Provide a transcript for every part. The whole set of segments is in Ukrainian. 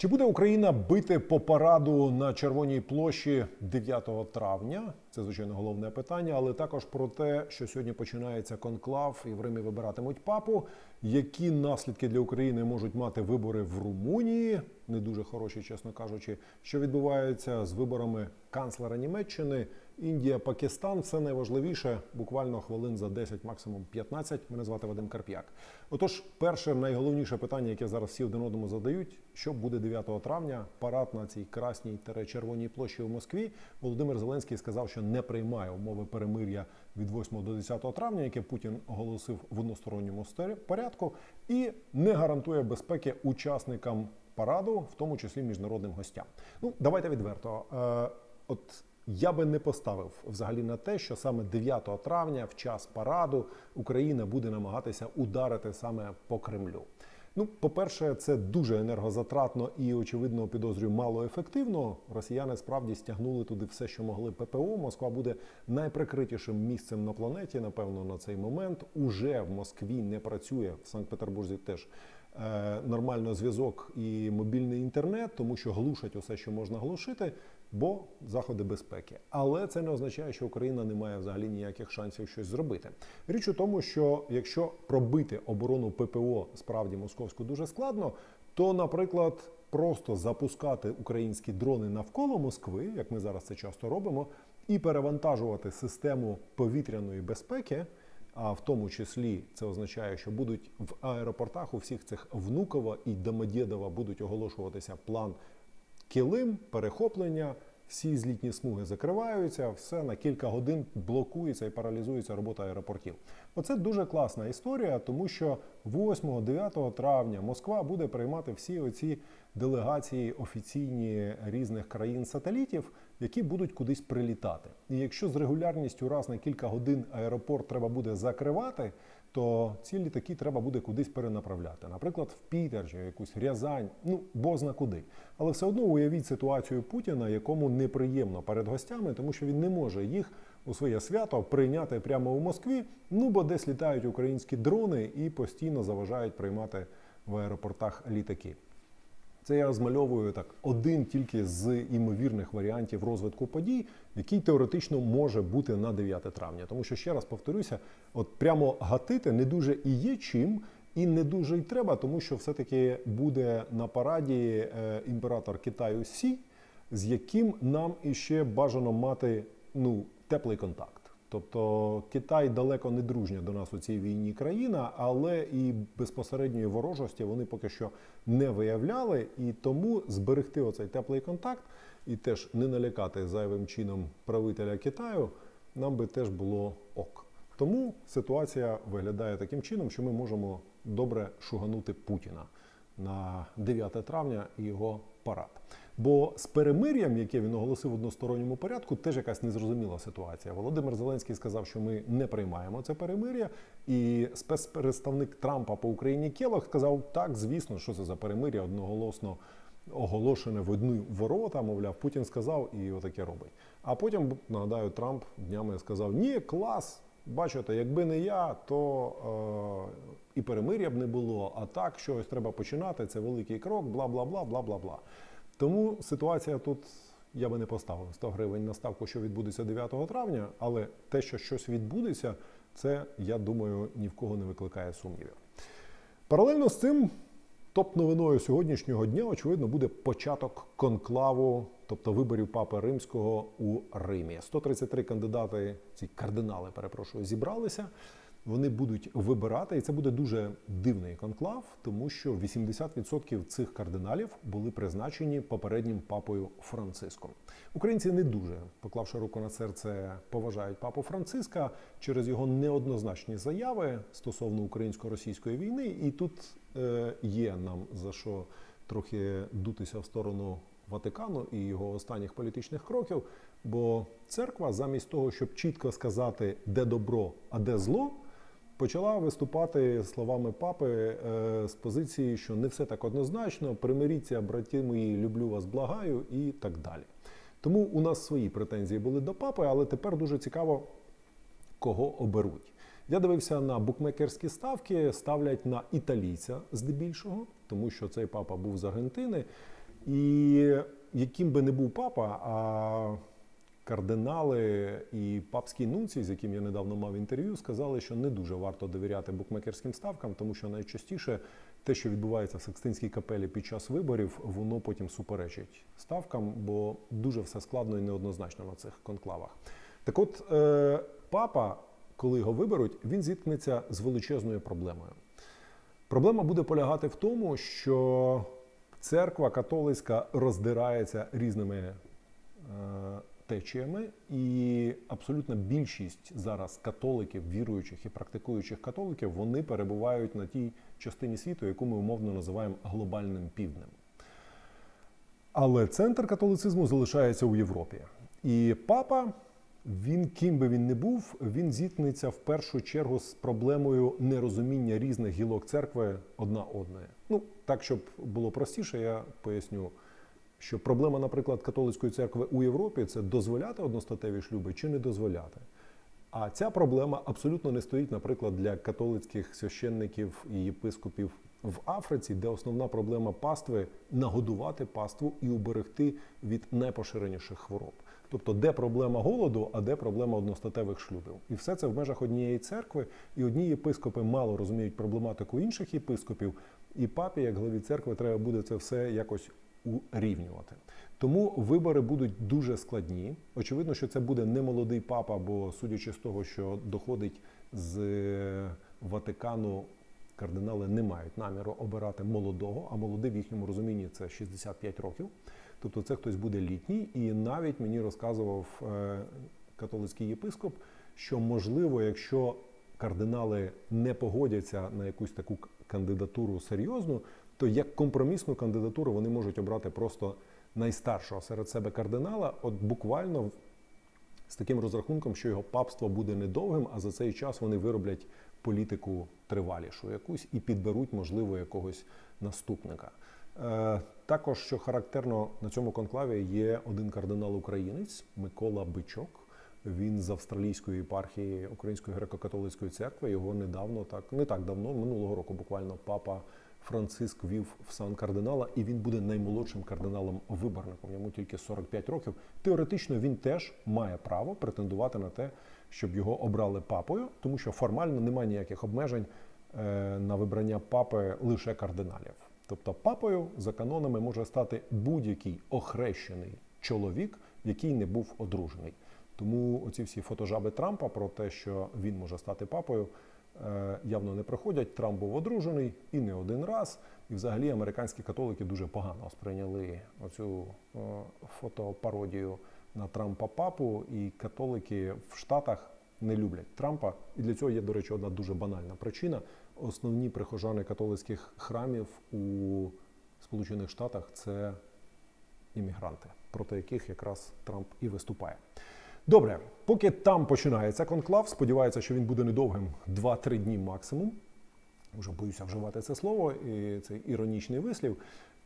Чи буде Україна бити по параду на Червоній площі 9 травня? Це звичайно головне питання, але також про те, що сьогодні починається конклав і в Римі вибиратимуть папу. Які наслідки для України можуть мати вибори в Румунії? Не дуже хороші, чесно кажучи, що відбувається з виборами канцлера Німеччини. Індія, Пакистан все найважливіше, буквально хвилин за 10, максимум 15. Мене звати Вадим Карп'як. Отож, перше найголовніше питання, яке зараз всі один одному задають: що буде 9 травня? Парад на цій красній червоній площі у Москві. Володимир Зеленський сказав, що не приймає умови перемир'я від 8 до 10 травня, яке Путін оголосив в односторонньому порядку, і не гарантує безпеки учасникам параду, в тому числі міжнародним гостям. Ну давайте відверто. Е, от я би не поставив взагалі на те, що саме 9 травня, в час параду, Україна буде намагатися ударити саме по Кремлю. Ну, по-перше, це дуже енергозатратно і, очевидно, підозрюю, малоефективно. Росіяни справді стягнули туди все, що могли ППО. Москва буде найприкритішим місцем на планеті, напевно, на цей момент. Уже в Москві не працює в Санкт-Петербурзі теж нормально зв'язок і мобільний інтернет, тому що глушать усе, що можна глушити, бо заходи безпеки. Але це не означає, що Україна не має взагалі ніяких шансів щось зробити. Річ у тому, що якщо пробити оборону ППО справді московську дуже складно, то, наприклад, просто запускати українські дрони навколо Москви, як ми зараз це часто робимо, і перевантажувати систему повітряної безпеки. А в тому числі це означає, що будуть в аеропортах у всіх цих Внуково і Домодєдова будуть оголошуватися план килим, перехоплення. Всі злітні смуги закриваються, все на кілька годин блокується і паралізується робота аеропортів. Оце дуже класна історія, тому що 8-9 травня Москва буде приймати всі оці делегації офіційні різних країн-сателітів, які будуть кудись прилітати. І якщо з регулярністю раз на кілька годин аеропорт треба буде закривати, то ці літаки треба буде кудись перенаправляти. Наприклад, в Пітер чи якусь Рязань, ну бозна куди. Але все одно уявіть ситуацію Путіна, якому неприємно перед гостями, тому що він не може їх у своє свято прийняти прямо у Москві. Ну бо десь літають українські дрони і постійно заважають приймати в аеропортах літаки. Це я розмальовую так один тільки з імовірних варіантів розвитку подій, який теоретично може бути на 9 травня. Тому що ще раз повторюся, от прямо гатити не дуже і є чим, і не дуже й треба, тому що все-таки буде на параді е, імператор Китаю Сі, з яким нам іще бажано мати ну, теплий контакт. Тобто Китай далеко не дружня до нас у цій війні країна, але і безпосередньої ворожості вони поки що не виявляли. І тому зберегти оцей теплий контакт і теж не налякати зайвим чином правителя Китаю нам би теж було ок. Тому ситуація виглядає таким чином, що ми можемо добре шуганути Путіна на 9 травня і його парад. Бо з перемир'ям, яке він оголосив в односторонньому порядку, теж якась незрозуміла ситуація. Володимир Зеленський сказав, що ми не приймаємо це перемир'я. І спецпредставник Трампа по Україні Келох сказав: так, звісно, що це за перемир'я одноголосно оголошене в одні ворота. Мовляв, Путін сказав і отаке робить. А потім нагадаю, Трамп днями сказав: Ні, клас. Бачите, якби не я, то е, і перемир'я б не було. А так, щось треба починати. Це великий крок, бла бла бла бла бла бла. Тому ситуація тут я би не поставив 100 гривень на ставку, що відбудеться 9 травня, але те, що щось відбудеться, це я думаю ні в кого не викликає сумнівів. Паралельно з цим, топ-новиною сьогоднішнього дня, очевидно, буде початок конклаву, тобто виборів Папи Римського у Римі. 133 кандидати, ці кардинали, перепрошую, зібралися. Вони будуть вибирати, і це буде дуже дивний конклав, тому що 80% цих кардиналів були призначені попереднім папою Франциском. Українці не дуже, поклавши руку на серце, поважають папу Франциска через його неоднозначні заяви стосовно українсько-російської війни. І тут е, є нам за що трохи дутися в сторону Ватикану і його останніх політичних кроків. Бо церква, замість того, щоб чітко сказати, де добро, а де зло, почала виступати словами папи е, з позиції, що не все так однозначно, примиріться, браті мої, люблю вас, благаю і так далі. Тому у нас свої претензії були до папи, але тепер дуже цікаво, кого оберуть. Я дивився на букмекерські ставки, ставлять на італійця здебільшого, тому що цей папа був з Аргентини. І яким би не був папа, а кардинали і папські нунці, з яким я недавно мав інтерв'ю, сказали, що не дуже варто довіряти букмекерським ставкам, тому що найчастіше те, що відбувається в Секстинській капелі під час виборів, воно потім суперечить ставкам, бо дуже все складно і неоднозначно на цих конклавах. Так от, е, папа, коли його виберуть, він зіткнеться з величезною проблемою. Проблема буде полягати в тому, що церква католицька роздирається різними е, течіями, і абсолютна більшість зараз католиків, віруючих і практикуючих католиків, вони перебувають на тій частині світу, яку ми умовно називаємо глобальним півднем. Але центр католицизму залишається у Європі. І папа, він ким би він не був, він зіткнеться в першу чергу з проблемою нерозуміння різних гілок церкви одна одної. Ну, так, щоб було простіше, я поясню, що проблема, наприклад, католицької церкви у Європі це дозволяти одностатеві шлюби чи не дозволяти. А ця проблема абсолютно не стоїть, наприклад, для католицьких священників і єпископів в Африці, де основна проблема пастви нагодувати паству і уберегти від найпоширеніших хвороб. Тобто, де проблема голоду, а де проблема одностатевих шлюбів. І все це в межах однієї церкви, і одні єпископи мало розуміють проблематику інших єпископів, і папі, як главі церкви, треба буде це все якось урівнювати. Тому вибори будуть дуже складні. Очевидно, що це буде не молодий папа, бо судячи з того, що доходить з Ватикану, кардинали не мають наміру обирати молодого, а молодий в їхньому розумінні це 65 років. Тобто це хтось буде літній, і навіть мені розказував е, католицький єпископ, що можливо, якщо кардинали не погодяться на якусь таку кандидатуру серйозну, то як компромісну кандидатуру вони можуть обрати просто найстаршого серед себе кардинала, от буквально з таким розрахунком, що його папство буде недовгим, а за цей час вони вироблять політику тривалішу якусь і підберуть, можливо, якогось наступника. Е, також, що характерно на цьому конклаві, є один кардинал українець Микола Бичок. Він з австралійської єпархії Української греко-католицької церкви. Його недавно, так не так давно, минулого року, буквально папа Франциск вів в сан кардинала, і він буде наймолодшим кардиналом виборником. Йому тільки 45 років. Теоретично він теж має право претендувати на те, щоб його обрали папою, тому що формально немає ніяких обмежень е, на вибрання папи лише кардиналів. Тобто папою за канонами може стати будь-який охрещений чоловік, який не був одружений. Тому оці всі фотожаби Трампа про те, що він може стати папою, явно не проходять. Трамп був одружений і не один раз. І взагалі американські католики дуже погано сприйняли оцю е, фотопародію на Трампа папу. І католики в Штатах не люблять Трампа. І для цього є, до речі, одна дуже банальна причина. Основні прихожани католицьких храмів у Сполучених Штатах це іммігранти, проти яких якраз Трамп і виступає. Добре, поки там починається конклав, сподіваюся, що він буде недовгим 2-3 дні максимум. Вже боюся вживати це слово, і цей іронічний вислів.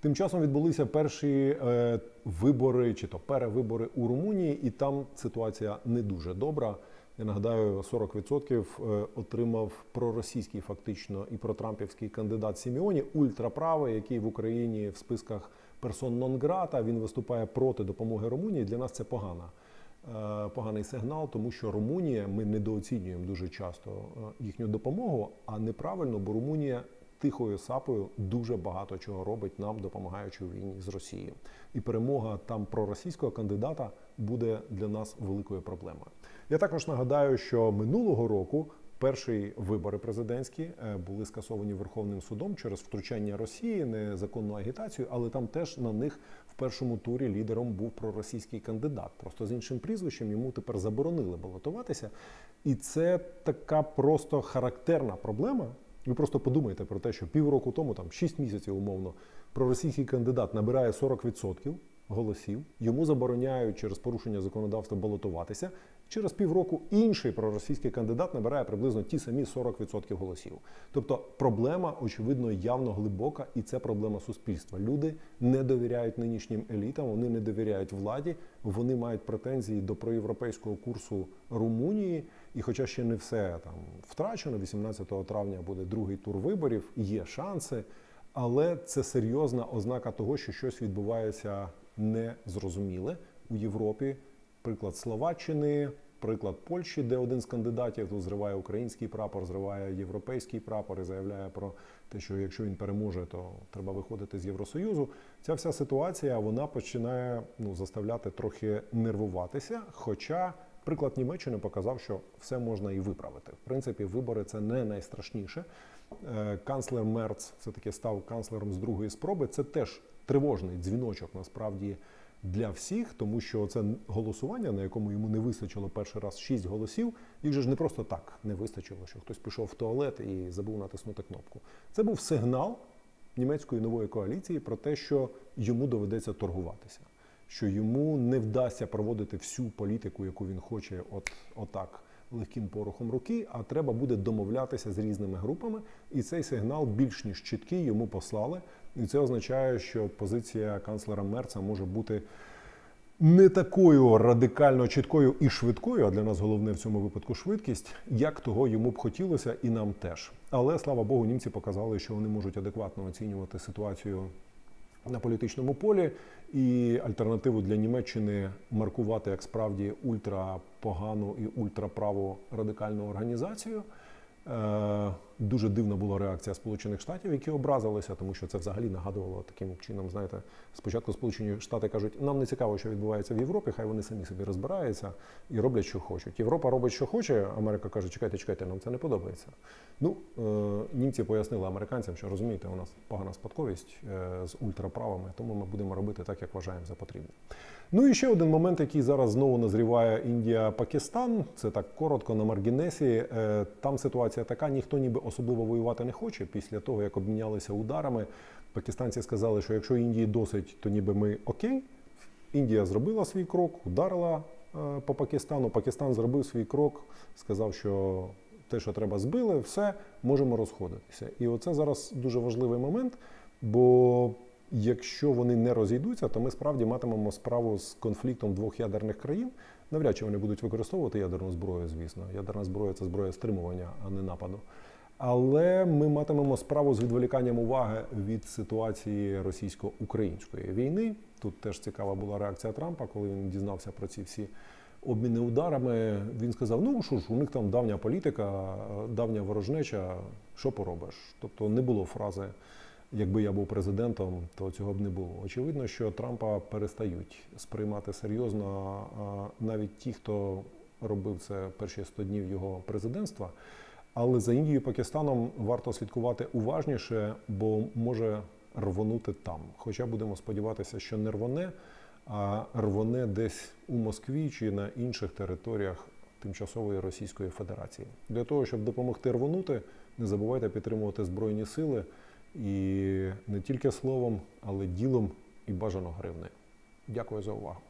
Тим часом відбулися перші е, вибори чи то перевибори у Румунії, і там ситуація не дуже добра. Я нагадаю, 40% е, отримав проросійський фактично і протрампівський кандидат Сіміоні, ультраправий, який в Україні в списках персон нон-грата. Він виступає проти допомоги Румунії. Для нас це погана. Е, Поганий сигнал, тому що Румунія ми недооцінюємо дуже часто е, їхню допомогу, а неправильно, бо Румунія тихою сапою дуже багато чого робить нам, допомагаючи у війні з Росією. І перемога там проросійського кандидата буде для нас великою проблемою. Я також нагадаю, що минулого року перші вибори президентські е, були скасовані Верховним судом через втручання Росії, незаконну агітацію, але там теж на них в першому турі лідером був проросійський кандидат. Просто з іншим прізвищем йому тепер заборонили балотуватися. І це така просто характерна проблема. Ви просто подумайте про те, що півроку тому, там 6 місяців умовно, проросійський кандидат набирає 40% голосів, йому забороняють через порушення законодавства балотуватися. Через півроку інший проросійський кандидат набирає приблизно ті самі 40% голосів. Тобто проблема, очевидно, явно глибока, і це проблема суспільства. Люди не довіряють нинішнім елітам, вони не довіряють владі, вони мають претензії до проєвропейського курсу Румунії. І хоча ще не все там втрачено, 18 травня буде другий тур виборів, є шанси. Але це серйозна ознака того, що щось відбувається незрозуміле у Європі. Приклад Словаччини, приклад Польщі, де один з кандидатів тут зриває український прапор, зриває європейський прапор і заявляє про те, що якщо він переможе, то треба виходити з Євросоюзу. Ця вся ситуація вона починає ну, заставляти трохи нервуватися. Хоча приклад Німеччини показав, що все можна і виправити. В принципі, вибори це не найстрашніше. Е, Канцлер Мерц все таки став канцлером з другої спроби. Це теж тривожний дзвіночок насправді для всіх, тому що це голосування, на якому йому не вистачило перший раз 6 голосів, їх же ж не просто так не вистачило, що хтось пішов в туалет і забув натиснути кнопку. Це був сигнал німецької нової коаліції про те, що йому доведеться торгуватися, що йому не вдасться проводити всю політику, яку він хоче, от отак. Легким порохом руки, а треба буде домовлятися з різними групами, і цей сигнал більш ніж чіткий йому послали. І це означає, що позиція канцлера Мерца може бути не такою радикально чіткою і швидкою, а для нас головне в цьому випадку швидкість, як того йому б хотілося, і нам теж. Але слава Богу, німці показали, що вони можуть адекватно оцінювати ситуацію на політичному полі, і альтернативу для Німеччини маркувати як справді ультрапогану і ультраправу радикальну організацію. Дуже дивна була реакція Сполучених Штатів, які образилися, тому що це взагалі нагадувало таким чином. Знаєте, спочатку Сполучені Штати кажуть, нам не цікаво, що відбувається в Європі, хай вони самі собі розбираються і роблять, що хочуть. Європа робить, що хоче. Америка каже, чекайте, чекайте, нам це не подобається. Ну е, німці пояснили американцям, що розумієте, у нас погана спадковість е, з ультраправими, тому ми будемо робити так, як вважаємо за потрібне. Ну і ще один момент, який зараз знову назріває Індія-Пакистан. Це так коротко на маргінесі. Е, Там ситуація така, ніхто ніби особливо воювати не хоче. Після того, як обмінялися ударами, пакистанці сказали, що якщо Індії досить, то ніби ми окей. Індія зробила свій крок, ударила е, по Пакистану. Пакистан зробив свій крок, сказав, що те, що треба, збили, все можемо розходитися. І оце зараз дуже важливий момент, бо якщо вони не розійдуться, то ми справді матимемо справу з конфліктом двох ядерних країн. Навряд чи вони будуть використовувати ядерну зброю, звісно. Ядерна зброя це зброя стримування, а не нападу. Але ми матимемо справу з відволіканням уваги від ситуації російсько-української війни. Тут теж цікава була реакція Трампа, коли він дізнався про ці всі обміни ударами. Він сказав: ну що ж, у них там давня політика, давня ворожнеча, що поробиш? Тобто не було фрази. Якби я був президентом, то цього б не було. Очевидно, що Трампа перестають сприймати серйозно навіть ті, хто робив це перші 100 днів його президентства. Але за Індією і Пакистаном варто слідкувати уважніше, бо може рвонути там. Хоча будемо сподіватися, що не рвоне, а рвоне десь у Москві чи на інших територіях тимчасової Російської Федерації. Для того, щоб допомогти рвонути, не забувайте підтримувати Збройні сили і не тільки словом, але ділом і бажано гривнею. Дякую за увагу.